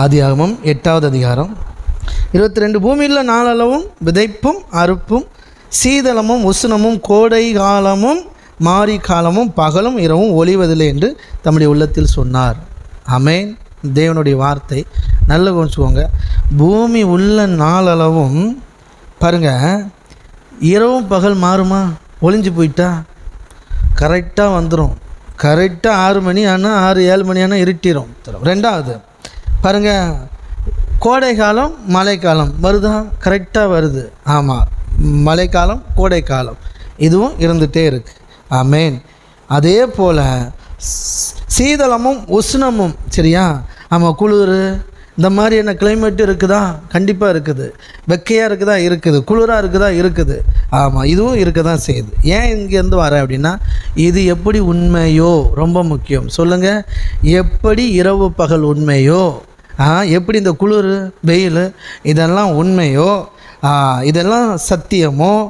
ஆதியாகமம் எட்டாவது அதிகாரம். இருபத்தி ரெண்டு பூமியில் நாளளவும் விதைப்பும் அறுப்பும் சீதளமும் உஷ்ணமும் கோடை காலமும் மாரி காலமும் பகலும் இரவும் ஒளிவதில்லை என்று தம்முடைய உள்ளத்தில் சொன்னார். அமேன் தேவனுடைய வார்த்தை. நல்ல கொஞ்சுக்கோங்க பூமி உள்ள நாளளவும் பாருங்க இரவும் பகல் மாறுமா? ஒளிஞ்சு போயிட்டா? கரெக்டாக வந்துடும் கரெக்டாக ஆறு மணி ஆனால் ஆறு ஏழு மணி ஆனால் இருட்டிடும் ரெண்டாவது பாருங்கள் கோடை காலம் மழைக்காலம் வருதா? கரெக்டாக வருது. ஆமாம் மழைக்காலம் கோடை காலம் இதுவும் இருந்துகிட்டே இருக்குது ஆமேன். அதே போல் சீதளமும் உஷ்ணமும் சரியா? ஆமாம் குளிர் இந்த மாதிரியான கிளைமேட் இருக்குதா? கண்டிப்பாக இருக்குது. வெக்கையாக இருக்குதா? இருக்குது. குளிராக இருக்குதா? இருக்குது. ஆமாம் இதுவும் இருக்க தான் செய்யுது. ஏன் இங்கேருந்து வரேன் அப்படின்னா இது எப்படி உண்மையோ? ரொம்ப முக்கியம். சொல்லுங்கள் எப்படி இரவு பகல் உண்மையோ? எப்படி இந்த குளிர் வெயில் இதெல்லாம் உண்மையோ? இதெல்லாம் சத்தியமோ?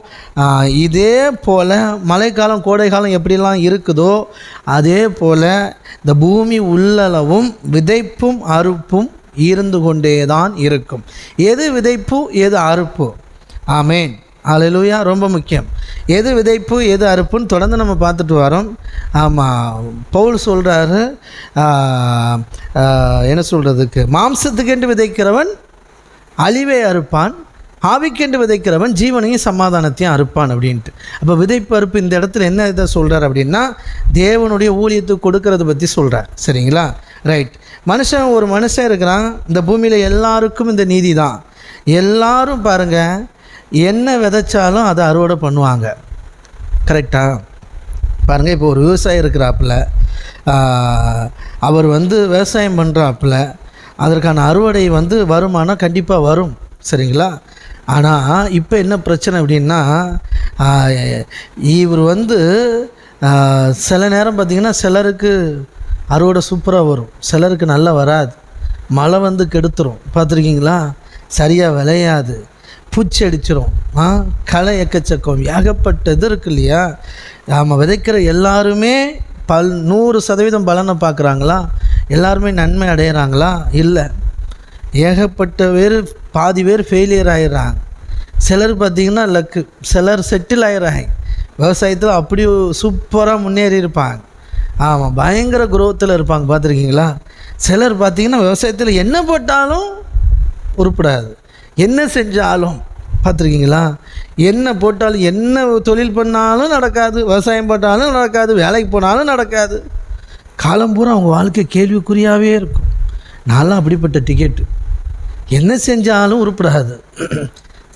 இதே போல் மழைக்காலம் கோடைக்காலம் எப்படிலாம் இருக்குதோ அதே போல் இந்த பூமி உள்ளளவும் விதைப்பும் அறுப்பும் இருந்து கொண்டே தான் இருக்கும். எது விதைப்பு எது அறுப்பு? ஆமேன். அலையிலூயா ரொம்ப முக்கியம். எது விதைப்பு எது அறுப்புன்னு தொடர்ந்து நம்ம பார்த்துட்டு வரோம். ஆமாம் பவுல் சொல்கிறாரு என்ன சொல்கிறதுக்கு மாம்சத்துக்கென்று விதைக்கிறவன் அழிவை அறுப்பான் ஆவிக்கென்று விதைக்கிறவன் ஜீவனையும் சமாதானத்தையும் அறுப்பான் அப்படின்ட்டு. அப்போ விதைப்பு அறுப்பு இந்த இடத்துல என்ன இதை சொல்கிறார் அப்படின்னா தேவனுடைய ஊழியத்துக்கு கொடுக்கறத பற்றி சொல்கிறார் சரிங்களா? ரைட் மனுஷன் ஒரு மனுஷன் இருக்கிறான். இந்த பூமியில் எல்லாருக்கும் இந்த நீதி தான் எல்லாரும் பாருங்கள் என்ன விதைச்சாலும் அதை அறுவடை பண்ணுவாங்க. கரெக்டாக பாருங்கள் இப்போ ஒரு விவசாயி இருக்கிறாப்புல அவர் வந்து விவசாயம் பண்ணுறாப்புல அதற்கான அறுவடை வந்து வருமானம் கண்டிப்பாக வரும் சரிங்களா? ஆனால் இப்போ என்ன பிரச்சனை அப்படின்னா இவர் வந்து சில நேரம் பார்த்திங்கன்னா சிலருக்கு அறுவடை சூப்பராக வரும் சிலருக்கு நல்லா வராது. மழை வந்து கெடுத்துரும் பார்த்துருக்கீங்களா சரியாக விளையாது. பூச்சி அடிச்சிரும் ஆ? களை எக்கச்சக்கம். ஏகப்பட்டது இருக்கு இல்லையா? நாம் விதைக்கிற எல்லாருமே பல் நூறு சதவீதம் பலனை பார்க்குறாங்களா? எல்லாருமே நன்மை அடையிறாங்களா? இல்லை. ஏகப்பட்ட பேர் பாதி பேர் ஃபெயிலியர் ஆயிடுறாங்க. சிலர் பார்த்திங்கன்னா லக்கு சிலர் செட்டில் ஆகிடுறாங்க விவசாயத்தில் அப்படி சூப்பராக முன்னேறி இருப்பாங்க. ஆமாம் பயங்கர குரோத்தில் இருப்பாங்க. பார்த்துருக்கீங்களா? சிலர் பார்த்திங்கன்னா விவசாயத்தில் என்ன போட்டாலும் உருப்படாது. என்ன செஞ்சாலும் பார்த்துருக்கீங்களா? என்ன போட்டாலும் என்ன தொழில் பண்ணாலும் நடக்காது விவசாயம் போட்டாலும் நடக்காது வேலைக்கு போனாலும் நடக்காது. காலம் பூரா அவங்க வாழ்க்கை கேள்விக்குறியாகவே இருக்கும். நான்லாம் அப்படிப்பட்ட டிக்கெட்டு என்ன செஞ்சாலும் உருப்படாது.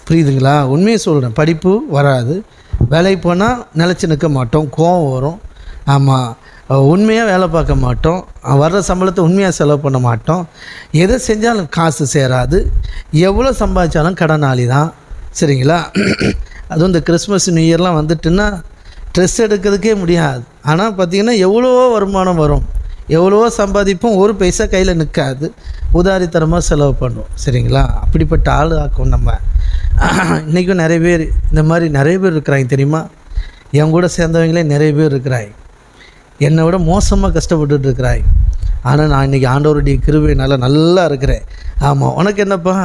புரியுதுங்களா? உண்மையை சொல்கிறேன் படிப்பு வராது. வேலைக்கு போனால் நிலச்சி நிற்க மாட்டோம். கோவம் வரும். ஆமாம் உண்மையாக வேலை பார்க்க மாட்டோம். வர்ற சம்பளத்தை உண்மையாக செலவு பண்ண மாட்டோம். எதை செஞ்சாலும் காசு சேராது. எவ்வளோ சம்பாதிச்சாலும் கடனாளி தான். சரிங்களா? அதுவும் இந்த கிறிஸ்மஸ் நியூ இயர்லாம் வந்துட்டுன்னா ட்ரெஸ் எடுக்கிறதுக்கே முடியாது. ஆனால் பார்த்திங்கன்னா எவ்வளவோ வருமானம் வரும். எவ்வளவோ சம்பாதிப்போம். ஒரு பைசா கையில் நிற்காது. உதாரித்தனமாக செலவு பண்ணுவோம். சரிங்களா? அப்படிப்பட்ட ஆள் ஆக்கும் நம்ம. இன்றைக்கும் நிறைய பேர் இந்த மாதிரி நிறைய பேர் இருக்கிறாங்க தெரியுமா? என் கூட சேர்ந்தவங்களே நிறைய பேர் இருக்கிறாங்க. என்னை விட மோசமாக கஷ்டப்பட்டுட்டு இருக்கிறாய். ஆனால் நான் இன்றைக்கி ஆண்டவருடைய கிருபையினால நல்லா இருக்கிறேன். ஆமாம் உனக்கு என்னப்பா?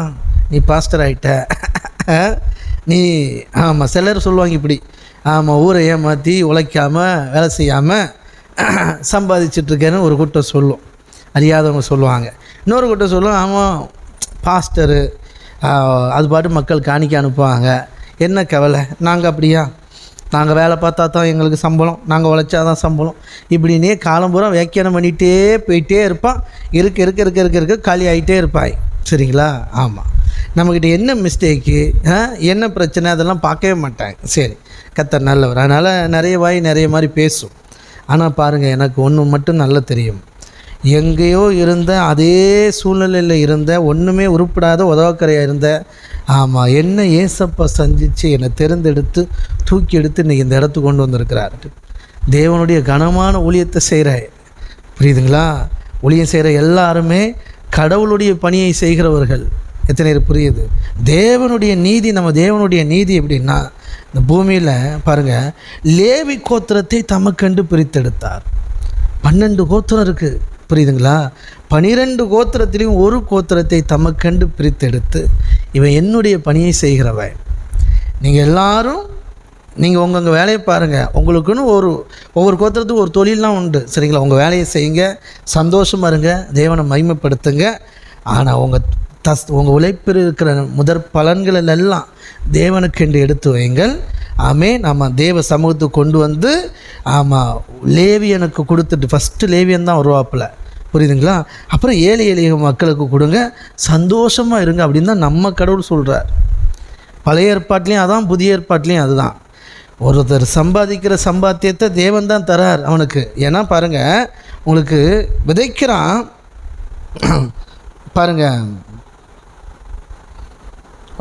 நீ பாஸ்டர் ஆகிட்ட நீ ஆமாம் சிலர் சொல்லுவாங்க இப்படி. ஆமாம் ஊரை ஏமாற்றி உழைக்காமல் வேலை செய்யாமல் சம்பாதிச்சிட்ருக்கேன்னு ஒரு கூட்டம் சொல்லும். அறியாதவங்க சொல்லுவாங்க. இன்னொரு கூட்டம் சொல்லும் ஆமாம் பாஸ்டரு அது பாட்டு மக்கள் காணிக்க அனுப்புவாங்க. என்ன கவலை? நாங்கள் அப்படியா? நாங்கள் வேலை பார்த்தா தான் எங்களுக்கு சம்பளம். நாங்கள் உழைச்சா தான் சம்பளம். இப்படின்னே காலம் பூரா வியாக்கியானம் பண்ணிகிட்டே போயிட்டே இருப்பான். இருக்க இருக்க இருக்க இருக்க இருக்க காலி ஆகிட்டே இருப்பாய். சரிங்களா? ஆமாம் நம்மக்கிட்ட என்ன மிஸ்டேக்கு என்ன பிரச்சனை அதெல்லாம் பார்க்கவே மாட்டாங்க. சரி கத்தர் நல்லவர். அதனால் நிறைய வாய் நிறைய மாதிரி பேசும். ஆனால் பாருங்கள் எனக்கு ஒன்று மட்டும் நல்லா தெரியும். எங்கேயோ இருந்த அதே சூழ்நிலையில் இருந்த ஒன்றுமே உருப்படாத உதவக்கரையாக இருந்த ஆமாம் என்ன ஏசப்பா சந்தித்து என்னை தேர்ந்தெடுத்து தூக்கி எடுத்து இன்றைக்கி இந்த இடத்துக்கு கொண்டு வந்திருக்கிறார். தேவனுடைய கனமான ஊழியத்தை செய்கிற புரியுதுங்களா? ஊழியம் செய்கிற எல்லாருமே கடவுளுடைய பணியை செய்கிறவர்கள். எத்தனை பேர் புரியுது? தேவனுடைய நீதி நம்ம தேவனுடைய நீதி எப்படின்னா இந்த பூமியில் பாருங்கள் லேவி கோத்திரத்தை தமக்கண்டு பிரித்தெடுத்தார். பன்னெண்டு கோத்திரம் இருக்குது புரியுதுங்களா? பனிரெண்டு கோத்திரத்திலையும் ஒரு கோத்திரத்தை தமக்கண்டு பிரித்தெடுத்து இவன் என்னுடைய பணியை செய்கிறவன். நீங்கள் எல்லாரும் நீங்கள் உங்கள் வேலையை பாருங்கள் உங்களுக்குன்னு ஒரு ஒவ்வொரு கோத்திரத்துக்கும் ஒரு தொழிலெலாம் உண்டு. சரிங்களா? உங்கள் வேலையை செய்யுங்க சந்தோஷமாக இருங்க தேவனை மகிமைப்படுத்துங்க. ஆனால் உங்கள் தஸ் உங்கள் உழைப்பில் இருக்கிற முதற் பலன்கள் எல்லாம் தேவனுக்கென்று எடுத்து வைங்கள் ஆமே நம்ம தேவ சமூகத்துக்கு கொண்டு வந்து ஆமாம் லேவியனுக்கு கொடுத்துட்டு ஃபஸ்ட்டு லேவியன் தான் வருவாப்பில் புரியுதுங்களா? அப்புறம் ஏழை எளிய மக்களுக்கு கொடுங்க. சந்தோஷமாக இருங்க அப்படின்னு தான் நம்ம கடவுள் சொல்கிறார் பழைய ஏற்பாட்லேயும் அதான் புதிய ஏற்பாட்லேயும் அதுதான். ஒருத்தர் சம்பாதிக்கிற சம்பாத்தியத்தை தேவன் தான் தரார் அவனுக்கு. ஏன்னா பாருங்கள் உங்களுக்கு விதைக்கிறான். பாருங்கள்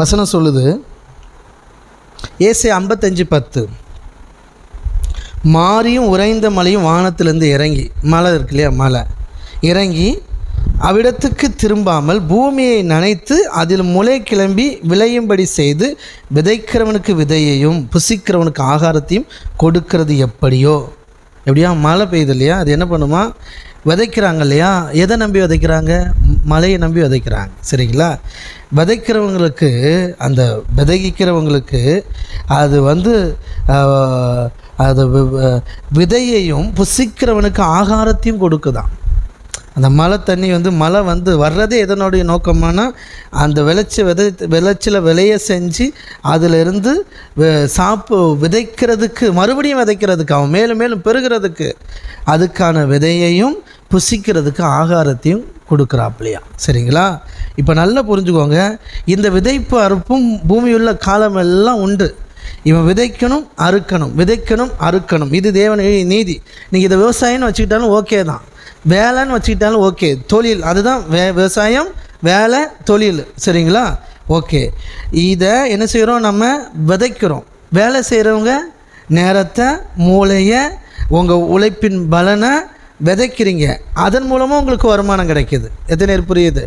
வசனம் சொல்லுது. ஏசை ஐம்பத்தஞ்சு பத்து. மாரியும் உறைந்த மலையும் வானத்திலிருந்து இறங்கி மலை இருக்கு இல்லையா மலை. இறங்கி அவ்விடத்துக்கு திரும்பாமல் பூமியை நனைத்து அதில் முளை கிளம்பி விளையும்படி செய்து விதைக்கிறவனுக்கு விதையையும் புசிக்கிறவனுக்கு ஆகாரத்தையும் கொடுக்கிறது எப்படியோ. எப்படியா? மழை பெய்யுது இல்லையா? அது என்ன பண்ணுமா? விதைக்கிறாங்க இல்லையா எதை நம்பி விதைக்கிறாங்க? மழையை நம்பி விதைக்கிறாங்க. சரிங்களா? விதைக்கிறவங்களுக்கு அந்த விதைக்கிறவங்களுக்கு அது வந்து அது விதையையும் புசிக்கிறவனுக்கு ஆகாரத்தையும் கொடுக்குதான். அந்த மழை தண்ணி வந்து மழை வந்து வர்றதே எதனுடைய நோக்கமானால் அந்த விளைச்ச விதை விளைச்சல விளைய செஞ்சு அதிலிருந்து சாப்பு விதைக்கிறதுக்கு மறுபடியும் விதைக்கிறதுக்கு அவன் மேலும் மேலும் பெருகிறதுக்கு அதுக்கான விதையையும் புசிக்கிறதுக்கு ஆகாரத்தையும் கொடுக்குறாப்லையா சரிங்களா? இப்போ நல்லா புரிஞ்சுக்கோங்க. இந்த விதைப்பு அறுப்பும் பூமியுள்ள காலமெல்லாம் உண்டு. இவன் விதைக்கணும் அறுக்கணும். விதைக்கணும் அறுக்கணும். இது தேவனுடைய நீதி. நீங்கள் இதை விவசாயம்னு வச்சுக்கிட்டாலும் ஓகே தான். வேலைன்னு வச்சுக்கிட்டாலும் ஓகே. தொழில். அதுதான் வே விவசாயம் வேலை தொழில். சரிங்களா? ஓகே. இதை என்ன செய்கிறோம்? நம்ம விதைக்கிறோம். வேலை செய்கிறவங்க நேரத்தை மூளையை உங்கள் உழைப்பின் பலனை விதைக்கிறீங்க. அதன் மூலமாக உங்களுக்கு வருமானம் கிடைக்கிது. எத்தனை பேர் புரியுது?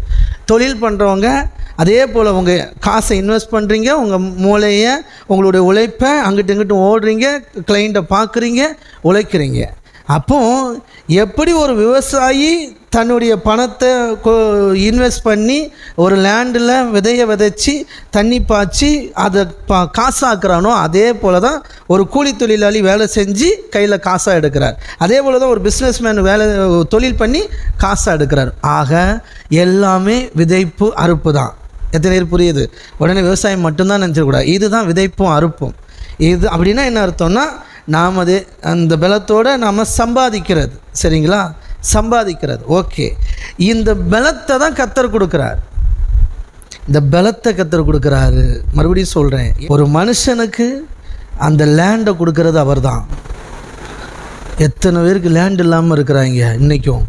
தொழில் பண்ணுறவங்க அதே போல் உங்கள் காசை இன்வெஸ்ட் பண்ணுறீங்க உங்கள் மூளையை உங்களுடைய உழைப்பை அங்கிட்டு இங்கிட்டு ஓடுறீங்க கிளைண்ட்டை பார்க்குறீங்க உழைக்கிறீங்க. அப்போது எப்படி ஒரு விவசாயி தன்னுடைய பணத்தை இன்வெஸ்ட் பண்ணி ஒரு லேண்டில் விதைய விதைச்சி தண்ணி பாய்ச்சி அதை பா காசாக்குறானோ அதே போல் தான் ஒரு கூலி தொழிலாளி வேலை செஞ்சு கையில் காசாக எடுக்கிறார். அதே போல் தான் ஒரு பிஸ்னஸ்மேன் வேலை தொழில் பண்ணி காசாக எடுக்கிறார். ஆக எல்லாமே விதைப்பு அறுப்பு தான். எத்தனை பேர் புரியுது? உடனே விவசாயம் மட்டும்தான் நினச்சிடக்கூடாது. இதுதான் விதைப்பும் அறுப்பும். இது அப்படின்னா என்ன அர்த்தம்னா நாம் அது அந்த பலத்தோடு நாம் சம்பாதிக்கிறது. சரிங்களா? சம்பாதிக்கிறது. ஓகே. இந்த பலத்தை தான் கத்தர் கொடுக்குறார். இந்த பலத்தை கத்தர் கொடுக்குறாரு. மறுபடியும் சொல்கிறேன் ஒரு மனுஷனுக்கு அந்த லேண்டை கொடுக்கறது அவர்தான். எத்தனை பேருக்கு லேண்ட் இல்லாமல் இருக்கிறாங்க இன்றைக்கும்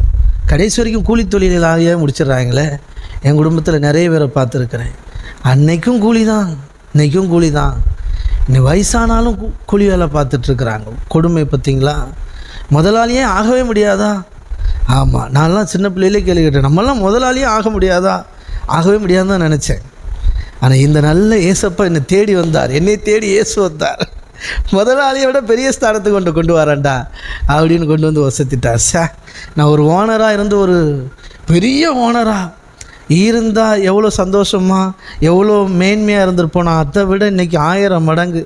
கடைசி வரைக்கும் கூலி தொழிலாகவே முடிச்சிடுறாங்களே. என் குடும்பத்தில் நிறைய பேரை பார்த்துருக்குறேன். அன்னைக்கும் கூலி தான் இன்றைக்கும் கூலி தான் இன்னும் வயசானாலும் கூலி வேலை பார்த்துட்ருக்குறாங்க கொடுமை பார்த்திங்களா முதலாளியே ஆகவே முடியாதா? ஆமாம் நான்லாம் சின்ன பிள்ளையிலே கேள்விக்கிட்டேன் நம்மளாம் முதலாளியே ஆக முடியாதா? ஆகவே முடியாதுன்னு தான் நினச்சேன். ஆனால் இந்த நல்ல ஏசப்பா என்னை தேடி வந்தார். என்னை தேடி இயேசு வந்தார். முதலாளியை விட பெரிய ஸ்தானத்துக்கு கொண்டு கொண்டு வரேன்டா அப்படின்னு கொண்டு வந்து வசத்திட்டார். சே நான் ஒரு ஓனராக இருந்து ஒரு பெரிய ஓனராக இருந்தால் எவ்வளோ சந்தோஷமா? எவ்வளோ மேன்மையாக இருந்திருப்போம். நான் அதை விட இன்றைக்கி ஆயிரம் மடங்கு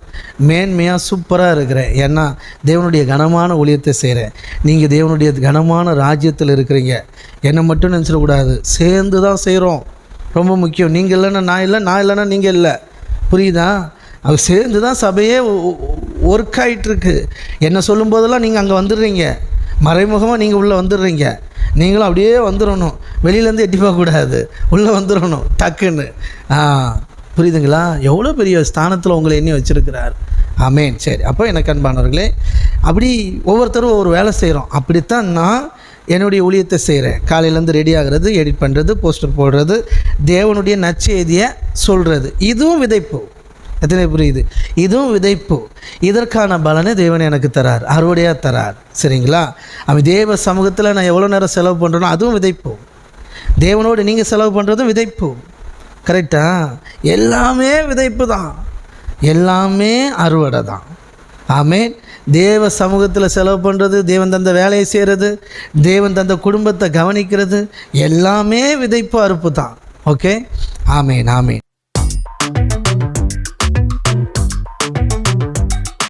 மேன்மையாக சூப்பராக இருக்கிறேன். ஏன்னா தேவனுடைய கனமான ஊழியத்தை செய்கிறேன் நீங்கள் தேவனுடைய கனமான ராஜ்யத்தில் இருக்கிறீங்க. என்னை மட்டும் நினச்சிடக்கூடாது. சேர்ந்து தான் செய்கிறோம் ரொம்ப முக்கியம். நீங்கள் இல்லைன்னா நான் இல்லை நான் இல்லைன்னா நீங்கள் இல்லை. புரியுதா? அது சேர்ந்து தான் சபையே ஒர்க் ஆகிட்டுருக்கு என்ன சொல்லும்போதெல்லாம் நீங்கள் அங்கே வந்துடுறீங்க. மறைமுகமாக நீங்கள் உள்ளே வந்துடுறீங்க. நீங்களும் அப்படியே வந்துடணும் வெளியிலேருந்து எட்டி பார்க்கக்கூடாது. உள்ளே வந்துடணும் டக்குன்னு. ஆ புரியுதுங்களா? எவ்வளோ பெரிய ஸ்தானத்தில் உங்களை எண்ணி வச்சுருக்கிறார். ஆமேன். சரி அப்போ எனக்கு அன்பானவர்களே அப்படி ஒவ்வொருத்தரும் ஒவ்வொரு வேலை செய்கிறோம். அப்படித்தான் நான் என்னுடைய ஊழியத்தை செய்கிறேன். காலையிலேருந்து ரெடி ஆகிறது எடிட் பண்ணுறது போஸ்டர் போடுறது தேவனுடைய நச்செய்தியை சொல்கிறது இதுவும் விதைப்பு. எத்தனை புரியுது? இதுவும் விதைப்பு. இதற்கான பலனை தேவன் எனக்கு தரார் அறுவடையாக தரார். சரிங்களா? அவன் தேவ சமூகத்தில் நான் எவ்வளோ நேரம் செலவு பண்ணுறேனோ அதுவும் விதைப்பு. தேவனோடு நீங்கள் செலவு பண்ணுறதும் விதைப்பு. கரெக்டா எல்லாமே விதைப்பு தான். எல்லாமே அறுவடை தான். ஆமேன். தேவ சமூகத்தில் செலவு பண்ணுறது தேவன் தந்த வேலையை செய்கிறது தேவன் தந்த குடும்பத்தை கவனிக்கிறது எல்லாமே விதைப்பு அறுப்பு தான். Okay amen amen.